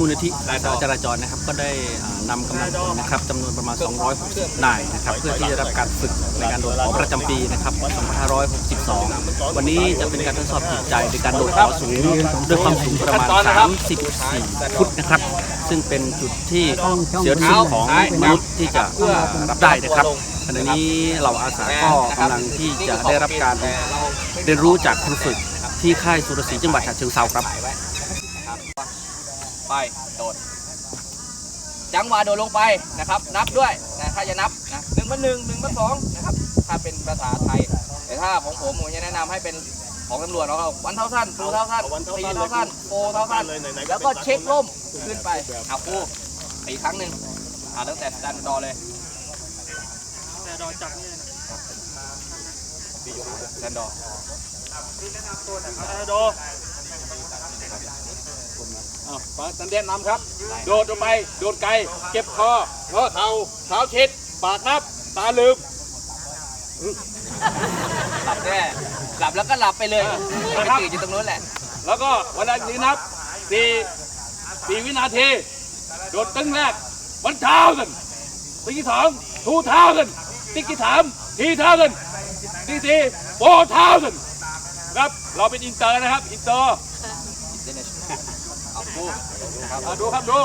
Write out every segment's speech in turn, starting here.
มูลนิธิอาสาจราจรนะครับ ก็ได้อ่านำกำลังพลนะครับจำนวนประมาณ 260 นายนะครับ เพื่อที่จะรับการฝึกในการโดดหอประจำปีนะครับ 2562 วันนี้จะเป็นการทดสอบจิตใจในการโดดหอสูงด้วยความสูงประมาณ 34 ฟุตนะครับ ซึ่งเป็นจุดที่เสียวที่สุดของมนุษย์ที่จะรับได้นะครับขณะนี้เราอาสาก็กำลังที่จะได้รับการเรียนรู้จากครูฝึกที่ค่ายสุรศรีจังหวัดฉะเชิงเทราครับ ไปโดด จังหวะโดดลงไปนะครับ นับด้วยนะถ้าจะนับนะหนึ่งพันหนึ่งหนึ่งพันสองนะครับถ้าเป็นภาษาไทย แต่ถ้าของผมผมจะแนะนำให้เป็นของตำรวจเราวันเท่าสั้นทูเท่าสั้นตีเท่าสั้นโฟเท่าสั้นแล้วก็เช็คล่มขึ้นไปเอาครูอีกครั้งหนึ่งอ่าตั้งแต่ดันดอเลยแต่ดอจับนี่ดันดอโดอ้าวฟังสันเดนนำครับ โดดลงไป โดดไกล เก็บคอง้อเท้าเท้าชิด ปากนับ ตาลืม หลับแน่หลับแล้วก็หลับไปเลยอ่าไปนะครับ ตื่นอยู่ตรงนู้นแหละ แล้วก็เวันนี้นับสี่สี่วินาที โดดตึ้งแรกวันเท้ากันติ๊กที่สองทูเท้ากันติ๊กที่สามทีเท้ากันติ๊กที่สี่โฟเท้ากันครับ เราเป็นอินเตอร์นะครับ อินเตอร์เอา ครับดูครับดู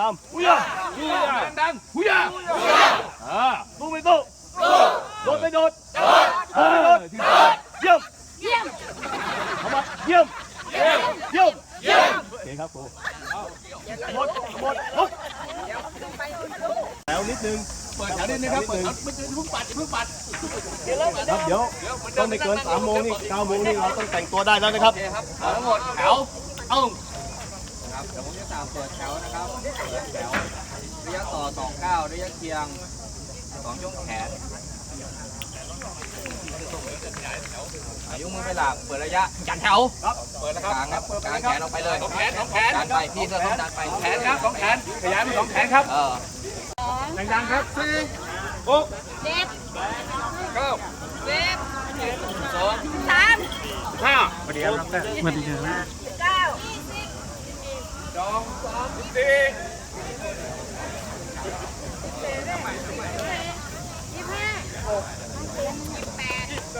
ตามหุยาหุยาดังๆหุยาอ่าตู้ไม่ตู้โดดไม่โดดโดดโดดเยี่ยมเยี่ยมเอามาเยี่ยมเยี่ยมเยี่ยมเยี่ยมโอเคครับครูหมดหมดลุกแล้วนิดนึงเปิดแถวนิดนึงครับเปิดแถวไม่เพิ่งปัดเพิ่งปัดครับเดี๋ยวต้องไม่เกิน3โมงนี่9โมงนี่เราต้องแต่งตัวได้แล้วนะครับโอเคครับเอาทั้งหมดแถวเอ้า ครับเดี๋ยวผมจะตามเปิดแถวนะครับเปิดแถวระยะต่อสองเก้าระยะเคียงสองช่วงแขนอายุมือไปหลักเปิดระยะยันแถวครับเปิดแล้วครับกลางครับกลางแขนออกไปเลยสองแขนสองแขนดันไปพี่เสื้อต้องดันไปแขนครับสองแขนขยายเป็นสองแขนครับเออดังๆครับสี่หกเจ็ดเก้าสิบสองสามห้าสวัสดีครับสวัสดีครับเก้า สองสามสี่ยี่ห้าหกยี่แปดเ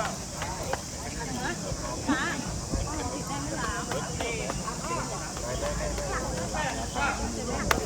สี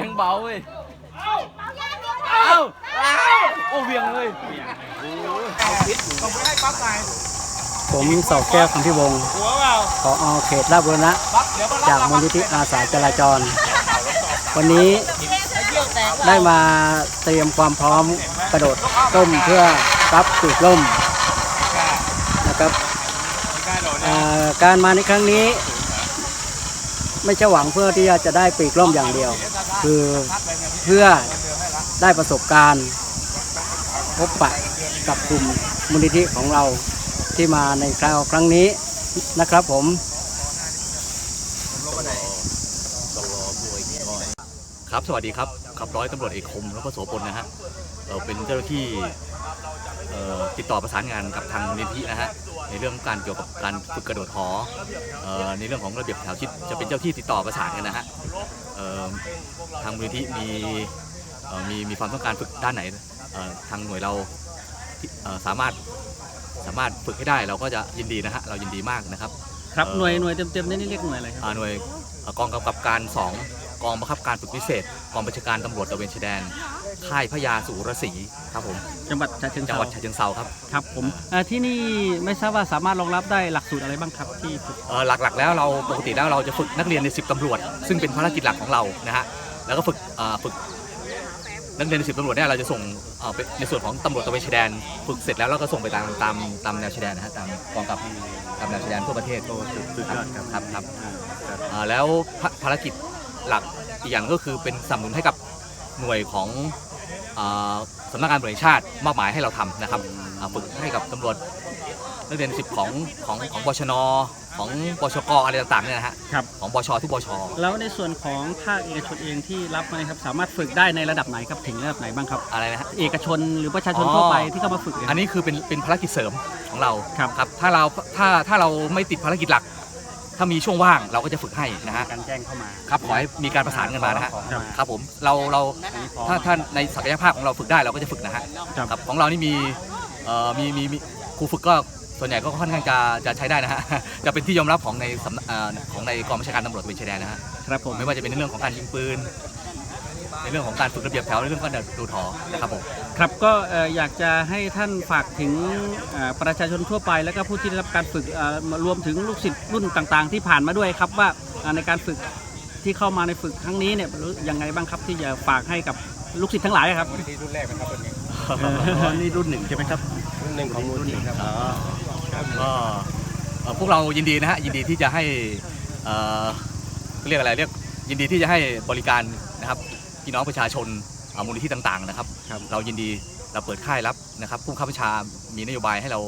ยงเบาเว้ยเอ้าเอ้าโอ้เวียงเลยผมเสาแก้วคันที่วงศ์หัวเปล่าขออเขตราชบุรณะปั๊บเดี๋ยวมารับจากมูลนิธิอาสาจราจร วันนี้ได้มาเตรียมความพร้อมกระโดดต้มเพื่อรับปีกล่มนะครับอ่าการมาในครั้งนี้ ไม่ใช่หวังเพื่อที่จะได้ปีกล่มอย่างเดียว คือเพื่อได้ประสบการณ์ พบปะกับกลุ่มมูลนิธิของเราที่มาในคราวครั้งนี้นะครับผมครับสวัสดีครับขับร้อยตำรวจเอกคมแล้วก็โสพลนะฮะเอ่อเป็นเจ้าหน้าที่ติดต่อประสานงานกับทางมูลนิธินะฮะในเรื่องการเกี่ยวกับการฝึกกระโดดหออในเรื่องของระเบียบแถวชิดจะเป็นเจ้าที่ติดต่อประสานกันนะฮะ ทางมูลนิธิมีเอ่อมีมีความต้องการฝึกด้านไหนเอ่อทางหน่วยเราที่เอ่อสามารถสามารถฝึกให้ได้เราก็จะยินดีนะฮะเรายินดีมากนะครับ ครับเอ่อหน่วยหน่วยเต็มๆนี่เรียกหน่วยอะไรครับอ่าหน่วยเอ่อกองกำกับการ 2 กองบังคับการฝึกพิเศษ กองบัญชาการตำรวจตระเวนชายแดน ค่ายพญาสุรศรีครับผมจังหวัดฉะเชิงจังเทราหวัดฉะเชิงเทราครับครับผมอ่าที่นี่ไม่ทราบว่าสามารถรองรับได้หลักสูตรอะไรบ้างครับที่ฝึกเอ่อหลักๆ แล้วเราปกติแล้วเราจะฝึกนักเรียนใน10ตำรวจ ซึ่งเป็นภารกิจหลักของเรานะฮะแล้วก็ฝึกเอ่อฝึกนักเรียนสิบตำรวจเนี่ยเราจะส่งเอ่อไปในส่วนของตำรวจตระเวนชายแดนฝึกเสร็จแล้วเราก็ส่งไปตามตามตามแนวชายแดนนะฮะตามกองกับตามแนวชายแดนทั่วประเทศโอ้สุดสุดยอดครับครับครับอ่าครับอ่าแล้วภาภารกิจหลักอีกอย่างก็คือเป็นสนับสนุนให้กับหน่วยของอ่า สำนักงานตำรวจแห่งชาติมอบหมายให้เราทำนะครับอ่าฝึกให้กับตำรวจนักเรียนสิบของของของบชน ของบชกอะไรต่างๆเนี่ยนะฮะครับ ของบชทุกบช แล้วในส่วนของภาคเอกชนเองที่รับมาเนี่ยครับสามารถฝึกได้ในระดับไหนครับถึงระดับไหนบ้างครับ อะไรนะฮะ เอกชนหรือประชาชนอ๋อทั่วไปที่เข้ามาฝึกเยอันนี้คือเป็นเป็นภารกิจเสริมของเราครับครับถ้าเราถ้าถ้าเราไม่ติดภารกิจหลัก ถ้ามีช่วงว่างเราก็จะฝึกให้นะฮะการแจ้งเข้ามาครับขอให้มีการประสานกันมานะฮะครับครับผมเราเราถ้าถ้าในศักยภาพของเราฝึกได้เราก็จะฝึกนะฮะครับครับของเรานี่มีเอ่อมีมีมีครูฝึกก็ส่วนใหญ่ก็ค่อนข้างจะจะใช้ได้นะฮะ จะเป็นที่ยอมรับของในสำนักเอ่อของในกองบัญชาการตำรวจตระเวนชายแดนนะฮะ ครับผม ไม่ว่าจะเป็นในเรื่องของการยิงปืน ในเรื่องของการฝึกระเบียบแถวในเรื่องการดูถอนะครับผมครับก็เอ่ออยากจะให้ท่านฝากถึงเอ่อประชาชนทั่วไป แล้วก็ผู้ที่ได้รับการฝึกเอ่อมารวมถึงลูกศิษย์รุ่นต่างๆ ที่ผ่านมาด้วยครับว่าเอ่อในการฝึกที่เข้ามาในฝึกครั้งนี้เนี่ยรู้ยังไงบ้างครับที่จะฝากให้กับลูกศิษย์ทั้งหลายครับที่รุ่นแรกนะครับวันนี้นี่รุ่นหนึ่งใช่ไหมครับรุ่นหนึ่งของมูลที่ครับก็เอ่อพวกเรายินดีนะฮะยินดีที่จะให้เอ่อเรียกอะไรเรียกยินดีที่จะให้บริการนะครับ พี่น้องประชาชนเอ่อมูลนิธิต่างๆนะครับครับ เรายินดีเราเปิดค่ายรับนะครับผู้ข้าบัญชามีนโยบายให้เรา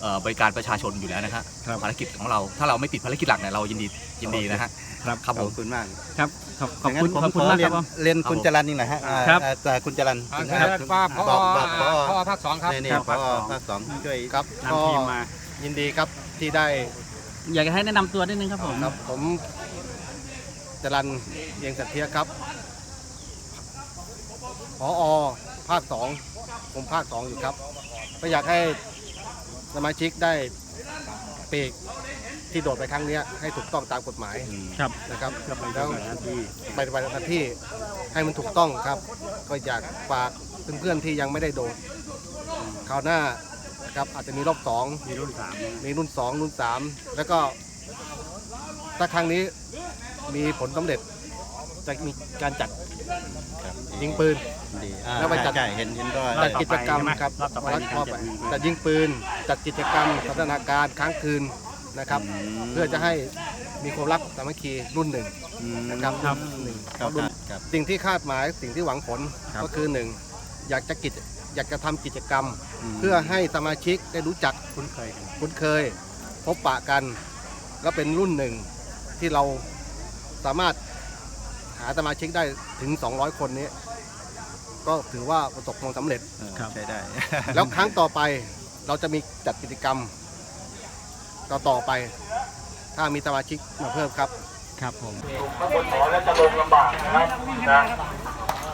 เอ่อบริการประชาชนอยู่แล้วนะฮะครับภารกิจของเราถ้าเราไม่ติดภารกิจหลักเนี่ยเรายินดียินดีนะฮะครับครับขผอบมคุณมากครับขอบขอบคุณงั้นขอบคุณผมมากเรีคยรับผมเรียนคุณครับผมจรันนี่หน่อยฮะอ่าครับอ่าแต่คุณจรันป้าพอบอกบอกพอพอภาคสองครับนี่นี่ครับพอภาคสองภาคสองช่วยครับนำก็ทีมมายินดีครับที่ได้ อยากจะให้แนะนำตัวนิดนึงครับผมครับผมจรันเยียงสัตเทียครับพ ออภาคสองผมภาคสองอยู่ครับ ก็อยากให้สมาชิกได้ปีกที่โดดไปครั้งเนี้ยให้ถูกต้องตามกฎหมายครับนะครับก็ไปแล้วทำหน้าที่ไปปฏิบัติหน้าที่ให้มันถูกต้องครับ ก็อยากฝากเพื่อนๆที่ยังไม่ได้โดดคราวหน้านะครับอาจจะมีรอบสองมีรุ่นสามมีรุ่น2รุ่น3แล้วก็ถ้าครั้งนี้มีผลสำเร็จจะมีการจัด ยิงปืน ดีอ่าแล้วไปจัด ใช่เห็นเห็นด้วยจัดกิจกรรมครับรอบต่อไปวันมีรกาอรบจัดไปยิงปืน จัดยิงปืน จัดกิจกรรมสันทนาการค้างคืนนะครับมเพื่อจะให้มีความรักสามัคคีรุ่นหนึ่ง อืมนะครับครับรุ่นหนึ่งครับรุ่น ครับ สิ่งที่คาดหมายสิ่งที่หวังผลครับ ก็คือหนึ่งอยากจะกิจอยากจะทำกิจกรรม มเพื่อให้สมาชิกได้รู้จักคุ้นเคยกัน คุ้นเคย พบปะกัน แล้วเป็นรุ่นหนึ่งที่เราสามารถหาสมาชิกได้ถึง 200 คนนี้ ก็ถือว่าประสบความสำเร็จเออครับ ใช้ได้ แล้วครั้งต่อไปเราจะมีจัดกิจกรรม ต่อต่อไป ถ้ามีสมาชิกมาเพิ่มครับ ครับผมข้างบนหอแล้วจะลงลำบากนะครับนะ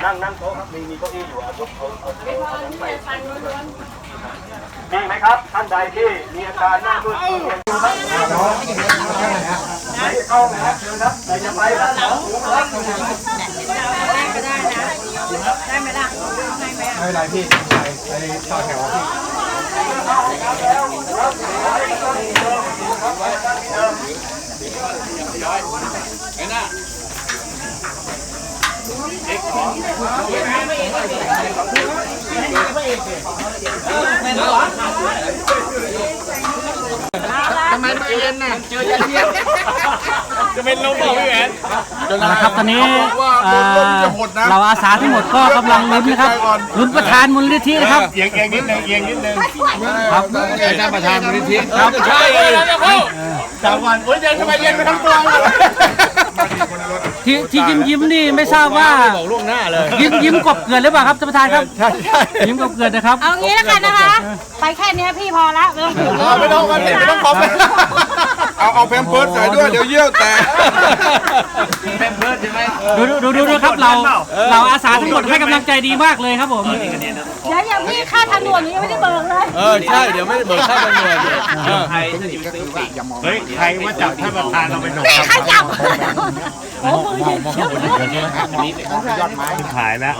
นั่งนั่งโต๊ะครับมีมีเก้าอี้อยู่เอายกเอาเอาเอาเอานั้นไป มีไหมครับ ท่านใดที่มีอาการหน้ามืดมืดอยู่ครับไหนเข้านะครับเชิญครับไหนจะไปด้านหลังหูครับได้ก็ได้นะได้ไหมล่ะได้ไหมอะไม่เป็นไรพี่ไปไปต่อแถวพี่ ทำไมมันเย็นน่ะเจอยันเย็นจะเป็นลมบอกพี่แหวนนะครับตอนนี้เอ่อเราอาสาทั้งหมดก็กำลังลุ้นนะครับลุ้นประธานมูลนิธินะครับเอียงเอียงนิดนึงเอียงนิดนึงครับท่านประธานมูลนิธิครับใช่เลยสามวันโอ้ยเย็นทำไมเย็นไปทั้งตัวเลย ที่ที่ยิ้มยิ้มๆนี่ไม่ทราบว่าบอกล่วงหน้าเลยยิ้มยิ้มกบเกลือนหรือเปล่าครับท่านประธานครับยิ้มกบเกลือนนะครับ เอางี้แล้วกันนะคะ ไปแค่เนี้ยพี่พอละไม่ต้องถึงไม่ต้องมาไม่ต้องขอเอาเอาแพมเพิร์ดใส่ด้วยเดี๋ยวเยี่ยวแตกดูดูดูดูดูครับเราเราอาสาทั้งหมดให้กำลังใจดีมากเลยครับผมเดี๋ยว อย่างพี่ค่าทางด่วนหนูยังไม่ได้เบิกเลยเออใช่เดี๋ยวไม่ได้เบิกค่าทางด่วนเฮ้ยใครว่าจับท่านประธานเราไปหนกนี่ใครจับโอ้มือเย็นเชียวขายแล้ว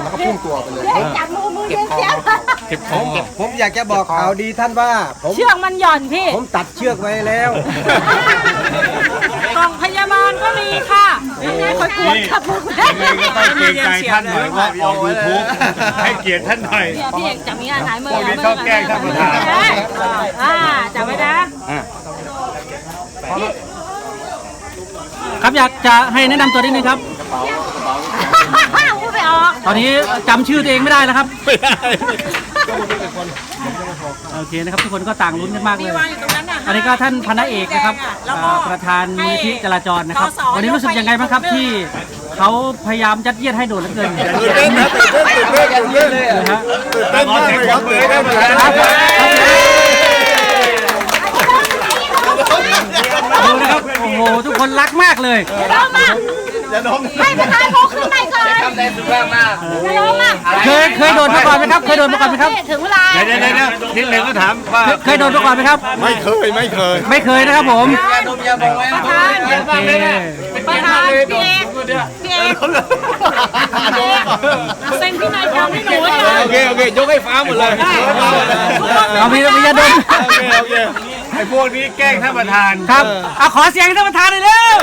แล้วก็พุ่งตัวไปเลยจับมือ มือเย็นเชียวผมอยากจะบอกข่าวดีท่านว่า ผมเชือกมันหย่อนพี่ผมตัดเชือกไว้แล้ว กล่องพยาบาลก็มีค่ะยังไงคอยกลัวนี่ขับรถยังไงก็ต้องเกรงใจท่านหน่อยว่าออกยูทูบให้เกียรติท่านหน่อยพี่เอกจับมีงานหายมือพวกนี้ชอบแกล้งท่านประธาน อ่าจับไว้นะ ครับอยากจะให้แนะนำตัวนิดนึงครับพูดไป ออก ตอนนี้จำชื่อตัวเองไม่ได้แล้วครับโอเคนะครับทุกคนก็ต่างลุ้นกันมากเลยอันนี้ก็ท่านพันเอกนะครับอ่าประธานมูลนิธิจราจรนะครับวันนี้รู้สึกยังไงบ้างครับที่เขาพยายามยัดเยียดให้โดดเหลือเกินตื่นเต้นนะตื่นเต้นตื่นเต้นตื่นเต้นนะฮะตื่นเต้นมากเลยครับตื่นเต้นมากครับเลยดูนะครับโอ้โหทุกคนรักมากเลยร้ องมากให้ประธานโมขึ้นไปก่อนคำใดสุภาพมากอย่าร้องมากเคยเคยโดดมาก่อนไหมครับ เคยโดดมาก่อนไหมครับ ถึงเวลาเดี๋ยวเดี๋ยวเดี๋ยวนิดหนึ่งก็ถามว่าเคยเคยโดดมาก่อนไหมครับ ไม่เคยไม่เคย ไม่เคยนะครับผมยาดมยาบองไว้ประธานโอเคประธานพี่เอกพี่เอกเซ็นพี่นายทำให้หนูเลยโอเคโอเคยกให้ฟ้าหมดเลยเอามีมียาดมโอเคโอเคไอ้พวกนี้แกล้งท่านประธานครับเอาขอเสียงให้ท่านประธานเลยเร็ว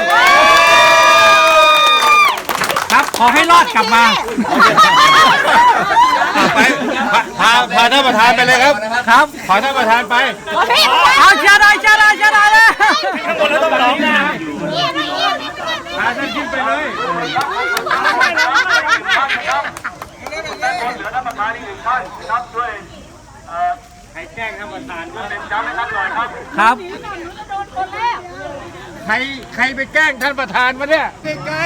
ครับขอให้รอดกลับมา ไปพาพาพาท่านประธานไปเลยครับ ครับขอท่านประธานไปพี่เอาเชียร์ได้เชียร์ได้เชียร์ได้เลยข้างบนแล้วต้องร้องนะเอียดเอียดพาท่านขึ้นไปเลยใครแกล้งท่านประธานก็เป็นย้ำให้ท่านหน่อยครับ ครับใครใครไปแกล้งท่านประธานมาเนี่ยใกล้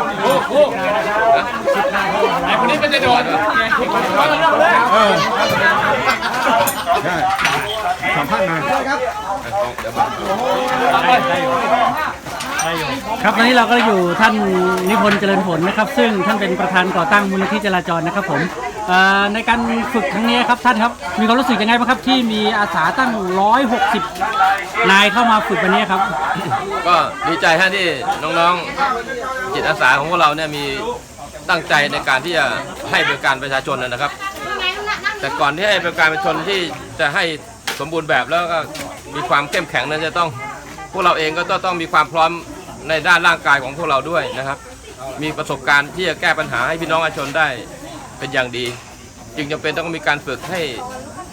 ไอ้คนนี้เป็นเจรับตอนนี้เราก็อยู่ท่านนิพนธ์เจริญผลนะครับ ซึ่งท่านเป็นประธานก่อตั้งมูลนิธิจราจรนะครับผม ในการฝึกครั้งนี้ครับท่านครับ มีความรู้สึกยังไงบ้างครับ ที่มีอาสาตั้ง 160 นายเข้ามาฝึกวันนี้ครับ ก็ดีใจฮะที่น้องๆจิตอาสาของพวกเราเนี่ยมีตั้งใจในการที่จะให้บริการประชาชนนะครับ แต่ก่อนที่ให้บริการประชาชนที่จะให้สมบูรณ์แบบแล้วก็มีความเข้มแข็งนั้นจะต้อง พวกเราเองก็ต้องมีความพร้อมในด้านร่างกายของพวกเราด้วยนะครับ มีประสบการณ์ที่จะแก้ปัญหาให้พี่น้องประชาชนได้ เป็นอย่างดี จึงจำเป็นต้องมีการฝึกให้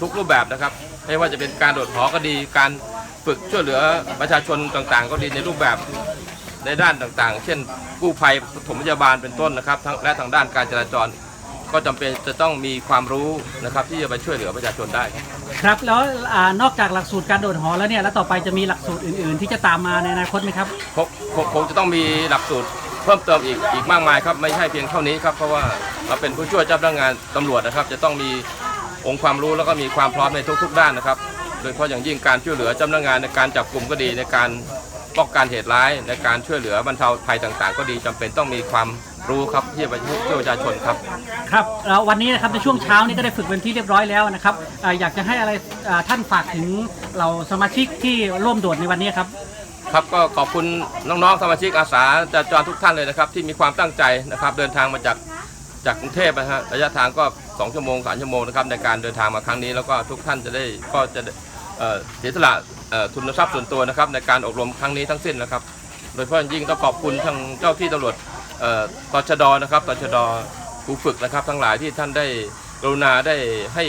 ทุกรูปแบบนะครับ ไม่ว่าจะเป็นการโดดหอก็ดี การฝึกช่วยเหลือประชาชนต่างๆ ก็ดีในรูปแบบในด้านต่างๆ เช่น กู้ภัยปฐมพยาบาลเป็นต้นนะครับทั้งและทางด้านการจราจร ก็จำเป็นจะต้องมีความรู้นะครับที่จะไปช่วยเหลือประชาชนได้ ครับครับแล้วอ่านอกจากหลักสูตรการโดดหอแล้วเนี่ยแล้วต่อไปจะมีหลักสูตรอื่น ๆ ที่จะตามมาในอนาคตไหมครับ คงคงคงจะต้องมีหลักสูตรเพิ่มเติมอีกอีกมากมายครับไม่ใช่เพียงเท่านี้ครับเพราะว่าเราเป็นผู้ช่วยเจ้าพนักงานตำรวจนะครับ จะต้องมีองค์ความรู้แล้วก็มีความพร้อมในทุก ๆ ด้านนะครับ โดยเฉพาะอย่างยิ่งการช่วยเหลือเจ้าพนักงานในการจับกลุ่มก็ดีในการป้องกันเหตุร้ายในการช่วยเหลือบรรเทาภัยต่างๆ ก็ดีจำเป็นต้องมีความรู้ครับที่จะไปช่วยประชาชนครับ ครับแล้ววันนี้นะครับในช่วงเช้านี้ก็ได้ฝึกเป็นที่เรียบร้อยแล้วนะครับอ่าอยากจะให้อะไรอ่าท่านฝากถึงเราสมาชิกที่ร่วมโดดในวันนี้ครับ ครับก็ขอบคุณน้องๆสมาชิกอาสาจราจรทุกท่านเลยนะครับ ที่มีความตั้งใจนะครับ เดินทางมาจากจากกรุงเทพนะฮะระยะทางก็ 2 ชั่วโมง3ชั่วโมงนะครับในการเดินทางมาครั้งนี้ แล้วก็ทุกท่านจะได้ก็จะเออเสียสละเออทุนทรัพย์ส่วนตัวนะครับในการอบรมครั้งนี้ทั้งสิ้นนะครับ โดยเฉพาะยิ่งต้องขอบคุณทางเจ้าที่ตำรวจเอ่อตชดนะครับตชดผู้ฝึกนะครับ ทั้งหลายที่ท่านได้กรุณาได้ให้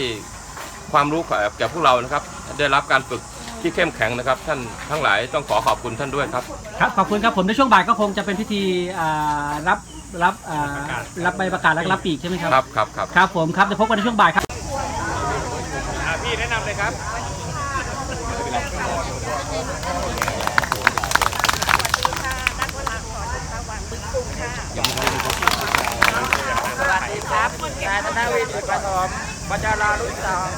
ความรู้แก่พวกเรานะครับ ได้รับการฝึก ที่เข้มแข็งนะครับ ท่านทั้งหลายต้องขอขอบคุณท่านด้วยครับ ครับขอบคุณครับผมในช่วงบ่ายก็คงจะเป็นพิธีอ่ารับรับอ่ารับใบประกาศและรับปีกใช่ไหมครับครับครับครับครับผมครับเดี๋ยวพบกันในช่วงบ่ายครับพี่แนะนำเลยครับครับนายธนวิทย์ประถมปัญญาลารุ่นสอง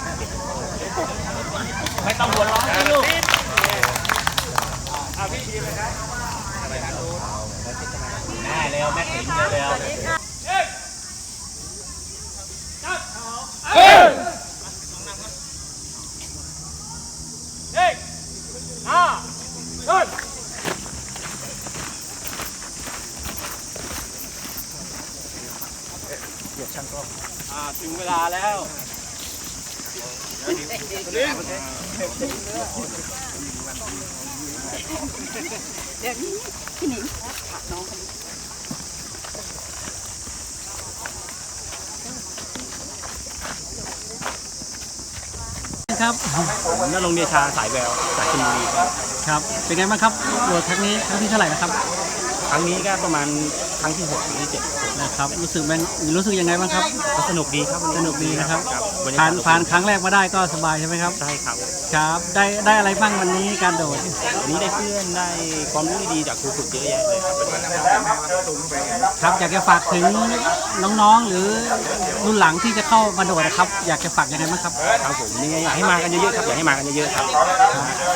ไม่ต้องหัวร้อนนะลูกแม่เร็วแม่ติ๋งเร็ว ถึงเวลาแล้ว ครับผมนรงค์เดชาสายแววจากชลบุรีครับครับ เป็นไงบ้างครับโหวตครั้งนี้ครั้งที่เท่าไหร่นะครับ ครั้งนี้ก็ประมาณครั้งที่6ครั้งที่7นะครับ รู้สึกเป็นรู้สึกยังไงบ้างครับก็สนุกดีครับสนุกดีนะครับ บรรยกผ่ากศนผ่านครั้งแรกมาได้ก็สบายใช่ไหมครับใช่ครับครับได้ได้อะไรบ้างวันนี้การโดดวันนี้ได้เพื่อนได้ความรู้ดีๆจากครูฝึกเยอะแยะเลยครับครับอยากจะฝากถึงน้องๆ หรือรุ่นหลังที่จะเข้ามาโดดนะครับ อยากจะฝากยังไงบ้างครับ ครับผมนี่อยากให้มากันเยอะๆครับอยากให้มากันเยอะๆครับ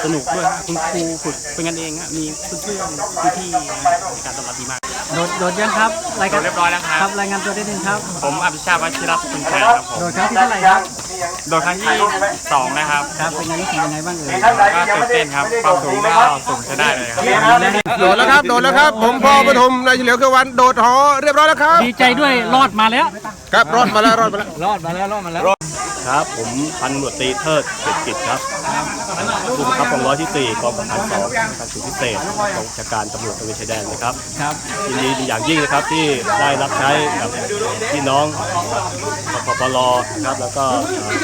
สนุกด้วยครับคุณครูฝึกเป็นกันเองฮะมีเพื่อนๆพี่ๆนะในการตอบรับดีมาก โดดโดดยังครับรายการโดดเรียบร้อยแล้วครับ ครับรายงานตัวได้หนึ่งครับผมอภิชาติวัชิรคุณแทนครับผม โดดครั้งที่เท่าไหร่ครับโดดครั้งที่สองนะครับครับเป็นไงรู้สึกยังไงบ้างเอ่ยก็ตื่นเต้นครับความสูงก็สูงใช้ได้เลยครับโดดแล้วครับโดดแล้วครับ ผมพอปฐมนายเฉลียวเคือวันโดดหอเรียบร้อยแล้วครับ ดีใจด้วยรอดมาแล้ว ครับรอดมาแล้วรอดมาแล้วรอดมาแล้วรอดมาแล้ว ครับ ผมพันตำรวจตรีเทิดเกตกิจครับผู้บังคับกองร้อยที่4กองพันสองการสืบพิเศษกองบัญชาการตำรวจตระเวนชายแดนนะครับครับยินดีเป็นอย่างยิ่งนะครับที่ได้รับใช้กับพี่น้องปปลนะครับแล้วก็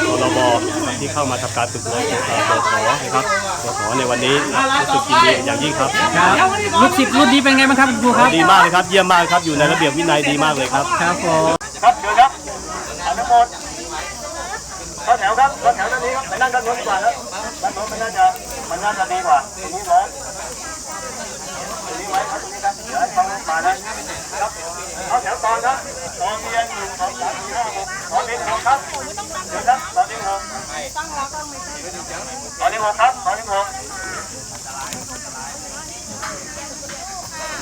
เอ่อตรบที่เข้ามาทำการฝึกในโดดหอนะครับโดดหอในวันนี้รู้สึกยินดีเป็นอย่างยิ่งครับครับลูกศิษย์รุ่นนี้เป็นไงบ้างครับคุณครูครับดีมากเลยครับเยี่ยมมากครับอยู่ในระเบียบวินัยดีมากเลยครับครับผม ครับเชิญครับอนุโมทเข้าแถวครับเข้าแถว ด้านนี้นกว่าครับด้านโน้นมันน่าจะมันน่าจะดีกว่าตรงนี้ร้อนตรงนี้ไว้ครับตรงนี้ครับเดี๋ยวให้เขามานะครับเข้าแถวตอนครับตอนเรียนหนึ่งสองสามสี่ห้าหกตอนนี้หกครับเชิญครับตอนนี้หกตอนนี้หกครับตอนนี้หก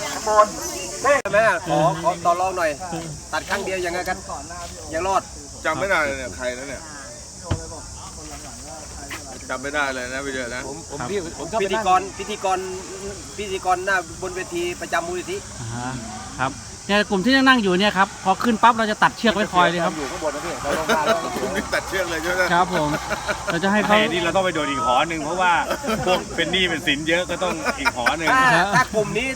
อนุโมทแม่ขอขอต่อรองหน่อย ตัดครั้งเดียวยังไงกันยังรอดจำไม่ได้เลยเนี่ยใครนะเนี่ย จำไม่ได้เลยนะพี่เดือนะผมผมพี่ผมพิธีกรพิธีกรพิธีกรหน้าบนเวทีประจำมูลนิธิอ่าฮะครับเนี่ยกลุ่มที่นั่งอยู่เนี่ยครับพอขึ้นปั๊บเราจะตัดเชือกไว้คอยเลยครับอยู่ข้างบนนะพี่เราลงมาแล้วคุณนี่ตัดเชือกเลยใช่ไหมครับผมเราจะให้เขา แต่นี่เราต้องไปโดดอีกหอหนึ่งเพราะว่าพวกเป็นหนี้เป็นสินเยอะก็ต้องอีกหอหนึ่ง ถ้าถ้ากลุ่มนี้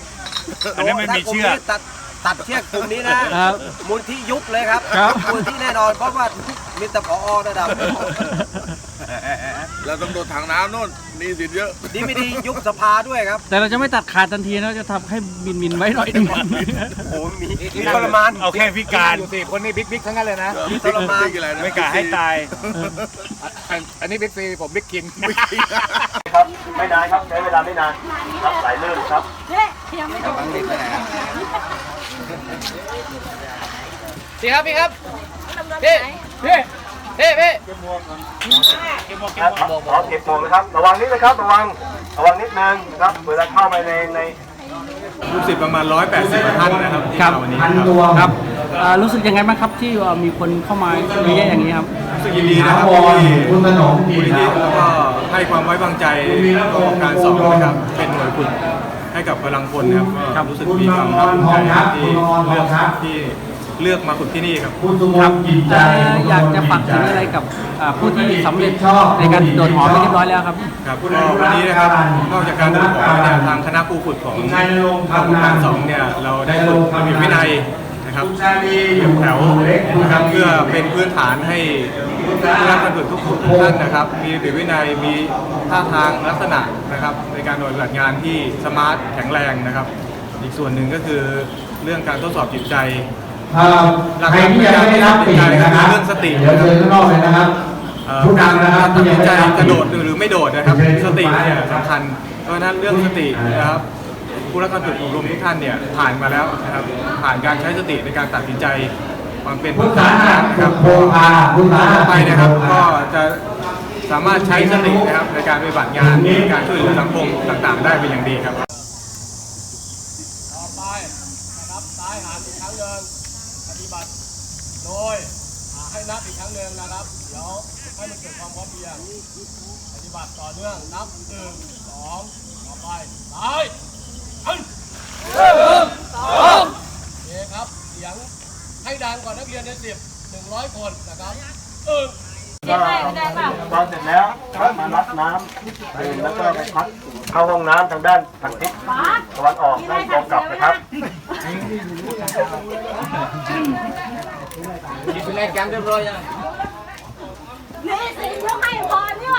อันนั้นไม่มีเชือก ถ้ากลุ่นี้ตัดตัดเชือกกลุ่มนี้นะครับ มูลที่ยุบเลยครับครับมูลที่แน่นอนเพราะว่า มีแต่ผอระดับ เราต้องโดดถังน้ำโน่นหนี่สินเยอะ ดีไม่ดียุบสภาด้วยครับแต่เราจะไม่ตัดขาดทันทีนะเราจะทำให้มินมินๆไว้หน่อยหนึง โอ้โหมีมีทรมานเอาแค่พิการ อยู่สี่คนนี่บิ๊กบิ๊กทั้งนั้นเลยนะ มีทรมานอะไรนะไม่กล้าให้ตาย อันนี้บิ๊กซีผมบิ๊กกิน ครับไม่นานครับใช้เวลาไม่นานครับสายลื่นครับพี่ครับพี่ครับพี่ พี่พี่พี่ครับขอเก็บหมวกนะครับ ระวังนิดนะครับ ระวัง ระวังนิดนึงนะครับ เวลาเข้าไปในในลูกศิษย์ประมาณ 180ท่านนะครับที่ครับมาวันนี้นะครับครับอ่ารู้สึกยังไงบ้างครับที่เอ่อมีคนเข้ามาเยอะแยะอย่างนี้ครับรู้สึกยินดีนะครับที่คุณสนองมูลนิธิแล้วก็ให้ความไว้วางใจกองการสอบนะครับเป็นหน่วยฝึกให้กับพลังพลนะครับก็รู้สึกมีความภาคภูมิใจนะครับที่เลือกที่ เลือกมาฝึกที่นี่ครับ ครับอยากจะฝากถึงอะไรกับอ่าผู้ที่สำเร็จในการโดดหอไปเรียบร้อยแล้วครับ ครับก็วันนี้นะครับนอกจากการฝึกของเนี่ยทางคณะครูฝึกของภาคภูการสองเนี่ยเราได้ฝึกระเบียบวินัยนะครับเรียบแถวนะครับเพื่อเป็นพื้นฐานให้ผู้รับการฝึกทุกคนท่านนะครับ มีระเบียบวินัยมีท่าทางลักษณะนะครับในการโดดปฏิบัติงานที่สมาร์ทแข็งแรงนะครับ อีกส่วนหนึ่งก็คือเรื่องการทดสอบจิตใจหลัก ใครการที่ยังไม่รับปีกนะครับเรื่องสติเดี๋ยวนะคเชิรับญข้างนอกเลยนะครับเอ่อผู้การนำนะครับตัดสินใจที่ยังไม่ได้กระโดดหรือไม่โดดนะครับโอเคสติเนี่ยสำคัญเพราะฉะนั้นเรื่องสตินะครับผู้รับการฝึกอบรมทุกท่านเนี่ยผ่านมาแล้วนะครับผ่านการใช้สติในการตัดสินใจความเป็นพุทธานะนะครับโพพาพุทธาต่อไปนะครับ ก็จะสามารถใช้สตินะครับในการปฏิบัติงานในการช่วยเหลือสังคมต่างๆ ได้เป็นอย่างดีครับ ต่อไปนะครับซ้ายหันอีกครั้งหนึ่งปฏิบัติโด ยอ่าให้นับอีกครั้งหนึ่งนะครับ เดี๋ยวให้มันเกิดความพร้อมเพรียงปฏิบัติต่อเนื่องนับหนึ่งสองต่อไปซ้ายหันหนึ่งสองโอเคครับเสียงให้ดังๆก่อนนักเรียนในสิบหนึ่งร้อยคนนะครับก็ตอนเสร็จแล้วก็มารับน้ำดื่มแล้วก็ไปพักเข้าห้องน้ำทางด้านทางทิศตะวันออกด้านตรงกลับนะครับ นี่สิยกให้พอเนี่ย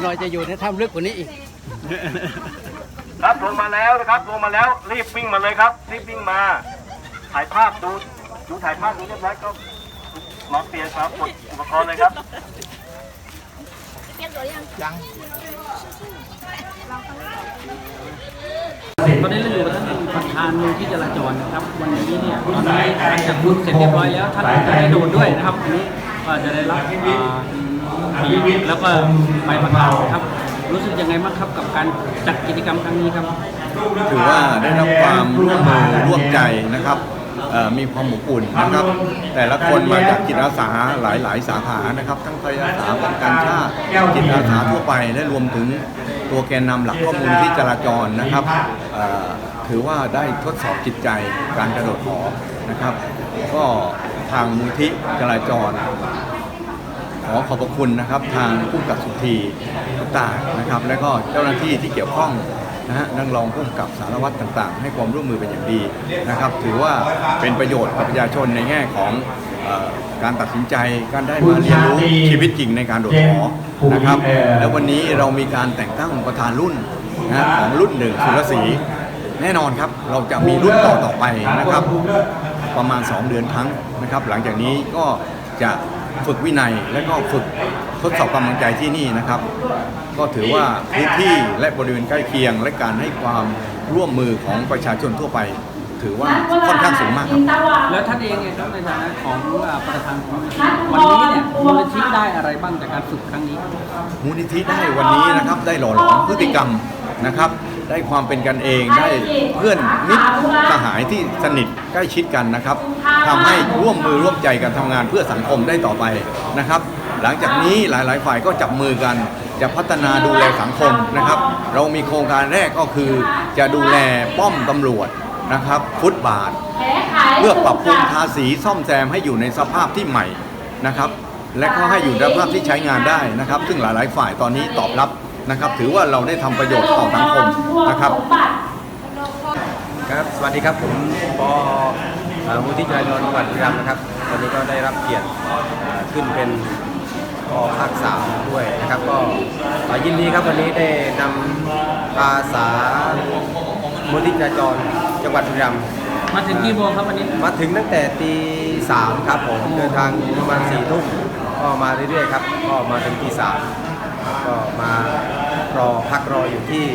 กหน่อยจะอยู่ในถ้ำลึกกว่านี้อีก ครับลงมาแล้วนะครับลงมาแล้วรีบวิ่งมาเลยครับ รีบวิ่งมา ถ่ายภาพดูดูถ่ายภาพดูเรียบร้อยก็มาเปลี่ยนครับกดอุปกรณ์เลยครับเตรียมตัวยังตอนนี้เราอยู่กับท่านประธานมูลที่จราจรนะครับ วันนี้เนี่ยตอนนี้หลังจากบุญเสร็จเรียบร้อยแล้วท่านจะได้โดนด้วยนะครับวันนี้ก็จะได้รับ อ่าบีบแล้วก็ใบประกาศนะครับ รู้สึกยังไงบ้างครับกับการจัดกิจกรรมครั้งนี้ครับ ถือว่าได้รับความร่วมมือร่วมใจนะครับเอ่อมีความอบอุ่นนะครับ แต่ละคนมาจากจิตอาสาหลาย ๆ สาขานะครับ ทั้งไฟอาสาป้องกันชาติจิตอาสาทั่วไปและรวมถึงตัวแกนนำหลักข้อมูลที่จราจรนะครับเอ่อถือว่าได้ทดสอบจิตใจการกระโดดหอนะครับ ก็ทางมูลที่จราจรข อขอบพระคุณนะครับทางผู้กำกับสุธีทุกตางนะครับ และก็เจ้าหน้าที่ที่เกี่ยวข้องนะฮะนักรองผู้กำกับสารวัตรต่างๆ ให้ความร่วมมือเป็นอย่างดีนะครับ ถือว่าเป็นประโยชน์กับประชาชนในแง่ของเออการตัดสินใจการได้มาเรียนรู้ชีวิตจริงในการโดดหอนะครับ แล้ววันนี้เรามีการแต่งตั้งประธานรุ่นนะฮะของรุ่นหนึ่งสุรศรีแน่นอนครับเราจะมีรุ่นต่อต่อๆไปนะครับ ประมาณ 2 เดือนครั้งนะครับ หลังจากนี้ก็จะ ฝึกวินัยและก็ฝึกทดสอบกำลังใจที่นี่นะครับ ก็ถือว่าพื้นที่และบริเวณใกล้เคียง และการให้ความร่วมมือของประชาชนทั่วไป ถือว่าค่อนข้างสูงมากครับแล้วท่านเองเนี่ยครับในฐานะของอ่าประธานมูลนิธิวันนี้เนี่ยมูลนิธิได้อะไรบ้างจากการฝึกครั้งนี้ มูลนิธิได้วันนี้นะครับได้หล่อหลอมพฤติกรรมนะครับ ได้ความเป็นกันเองได้เพื่อนมิตรสหายที่สนิทใกล้ชิดกันนะครับทำให้ร่วมมือร่วมใจกันทำงานเพื่อสังคมได้ต่อไปนะครับ หลังจากนี้หลาย ๆ ฝ่ายก็จับมือกัน จะพัฒนาดูแลสังคมนะครับ เรามีโครงการแรกก็คือจะดูแลป้อมตำรวจนะครับฟุตบาท เพื่อปรับปรุงทาสีซ่อมแซมให้อยู่ในสภาพที่ใหม่นะครับ และก็ให้อยู่ในสภาพที่ใช้งานได้นะครับ ซึ่งหลาย ๆ ฝ่ายตอนนี้ตอบรับ นะครับ ถือว่าเราได้ทำประโยชน์ต่อสังคมนะครับครับ สวัสดีครับ ผมปอเอ่อมูลที่จราจรจังหวัดบุรีรัมย์นะครับ วันนี้ก็ได้รับเกียรติเอ่อขึ้นเป็นปอภาคสามด้วยนะครับ ก็เอ่อยินดีครับวันนี้ได้นำอาสามูลที่จราจรจังหวัดบุรีรัมย์มาถึงกี่โมงครับวันนี้ มาถึงตั้งแต่ตีสามครับผม เดินทางประมาณสี่ทุ่มก็มาเรื่อยๆครับ ก็มาถึงตีสาม ก็มารอพักรออยู่ที่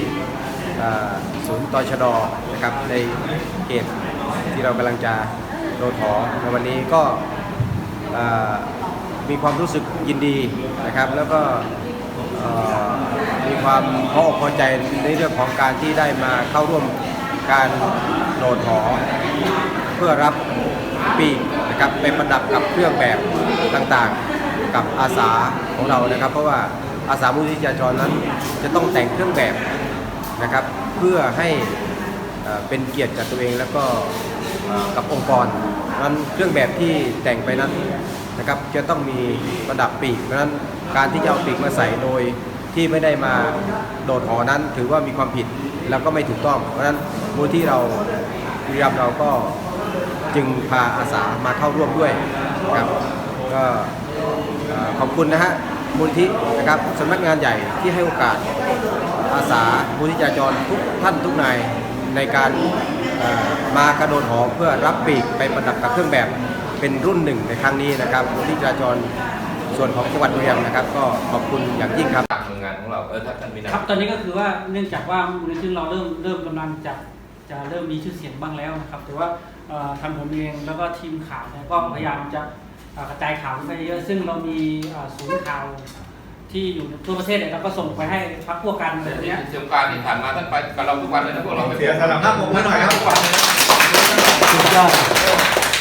ศูนย์ตชดนะครับในเขตที่เรากำลังจะโดนถอในวันนี้ก็มีความรู้สึกยินดีนะครับ แล้วก็มีความพออกพอใจในเรื่องของการที่ได้มาเข้าร่วมการโดดหอเพื่อรับปีกนะครับไปประดับกับเครื่องแบบต่างๆ กับอาสาของเรานะครับ เพราะว่า อาสามูลที่จราจรนั้น จะต้องแต่งเครื่องแบบนะครับ เพื่อให้เป็นเกียรติกับตัวเองแล้วก็กับองค์กรนั้นเครื่องแบบที่แต่งไปนั้นนะครับจะต้องมีประดับปีกเพราะนั้นการที่จะเอาปีกมาใส่โดยที่ไม่ได้มาโดดหอนั้น ถือว่ามีความผิดแล้วก็ไม่ถูกต้อง เพราะฉะนั้นมูลที่เราบุรีรัมเราก็จึงพาอาสามาเข้าร่วมด้วยครับก็ขอบคุณนะฮะ มูลที่นะครับสำนักงานใหญ่ที่ให้โอกาสอาสามูลที่จราจรทุกท่านทุกนายในการเอ่อมากระโดดหอเพื่อรับปีกไปประดับกับเครื่องแบบเป็นรุ่นหนึ่งในครั้งนี้นะครับมูลที่จราจรส่วนของจังหวัดบุรีรัมย์นะครับ ก็ขอบคุณอย่างยิ่งครับหน่วยงานของเราเออท่านมีนะครับตอนนี้ก็คือว่าเนื่องจากว่ามูลนิธิเราเริ่มเริ่มกำลังจะจะเริ่มมีชื่อเสียงบ้างแล้วนะครับแต่ว่าเอ่อทางผมเองแล้วก็ทีมข่าวเนี่ยก็พยายามจะเอ่อ กระจายข่าวไปเยอะซึ่งเรามีเอ่อศูนย์ข่าวที่อยู่ทั่วประเทศเนี่ยเราก็ส่งไปให้พักพวกกันอะไรแบบเนี้ยเสียงการที่ผ่านมาท่านไปกับเราทุกวันเลยนะพวกเราเสียสละภาพผมหน่อยครับทุกวันเลยนะสุดยอด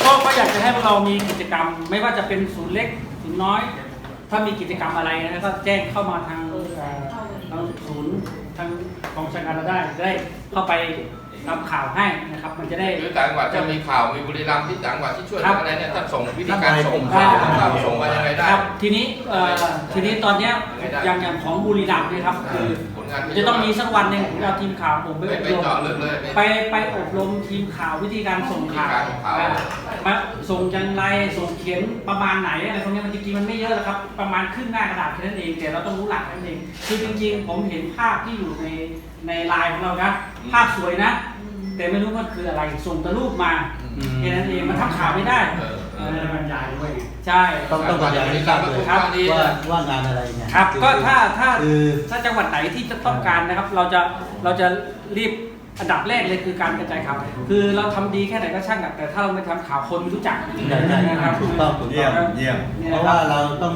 ก็ก็อยากจะให้พวกเรามีกิจกรรม ไม่ว่าจะเป็นศูนย์เล็กศูนย์น้อย ถ้ามีกิจกรรมอะไรนะก็แจ้งเข้ามาทาง ชาการเราได้จะได้เข้าไปทำข่าวให้นะครับ มันจะได้ หรือต่างจังหวัดจะมีข่าวมีบุรีรัมย์ที่ต่างจังหวัดที่ช่วยครับอะไรเนี่ยท่านส่งวิธีการส่งข่าวข่าวส่งมายังไงได้ ครับทีนี้เอ่อทีนี้ตอนเนี้ยไม่ได้อย่างอย่างของบุรีรัมย์เนี่ยครับคือ ผลงานที่ จะต้องมีสักวันหนึ่งผมจะเอาทีมข่าวผมไปไม่อบไปรมเจาะลึกเลยไปไปอบรมทีมข่าววิธีการส่งข่าววิธีการส่งข่าวอ่ามาส่งจังไรส่งเขียนประมาณไหนอะไรพวกนี้มันจริงๆมันไม่เยอะหรอกครับ ประมาณครึ่งหน้ากระดาษแค่นั้นเองแต่เราต้องรู้หลักแค่นั้นเองคือจริงๆ ผมเห็นภาพที่อยู่ในในไลน์ของเรานะภาพสวยนะ แต่ไม่รู้มันคืออะไรส่งแต่รูปมาแค่นั้นเองมันทำข่าวไม่ได้ เออ บรรยายด้วย ใช่ ต้องต้องบรรยายให้ทราบเลยครับว่าว่างานอะไรเนี่ยครับก็ถ้าถ้าคือถ้าจังหวัดไหนที่จะต้องการนะครับ เราจะเราจะรีบอันดับแรกเลยคือการกระจายข่าวคือเราทำดีแค่ไหนก็ช่างอะแต่ถ้าเราไม่ทำข่าวคนไม่รู้จักใช่ใช่นะครับถูกต้องถูกเยี่ต้ยอม งเยี่ยมเนี่ยเพราะคว่าเราต้อง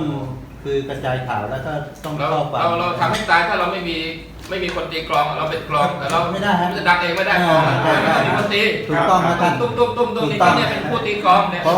คือกระจายข่าวแล้วก็ต้องเราเข้าฟัง เราเราทำให้ตายถ้าเราไม่มีไม่มีคนตีกลองเราเป็นกลองแต่เราไม่ได้ฮะจะดังเองไม่ได้กลองใช่ใช่ มีคนตีถูกต้องนะท่าน ตุ้มตุ้มตุ้มตุ้มนี่กต้องเนี่ยเป็นผู้ตีกลองเนี่ยเ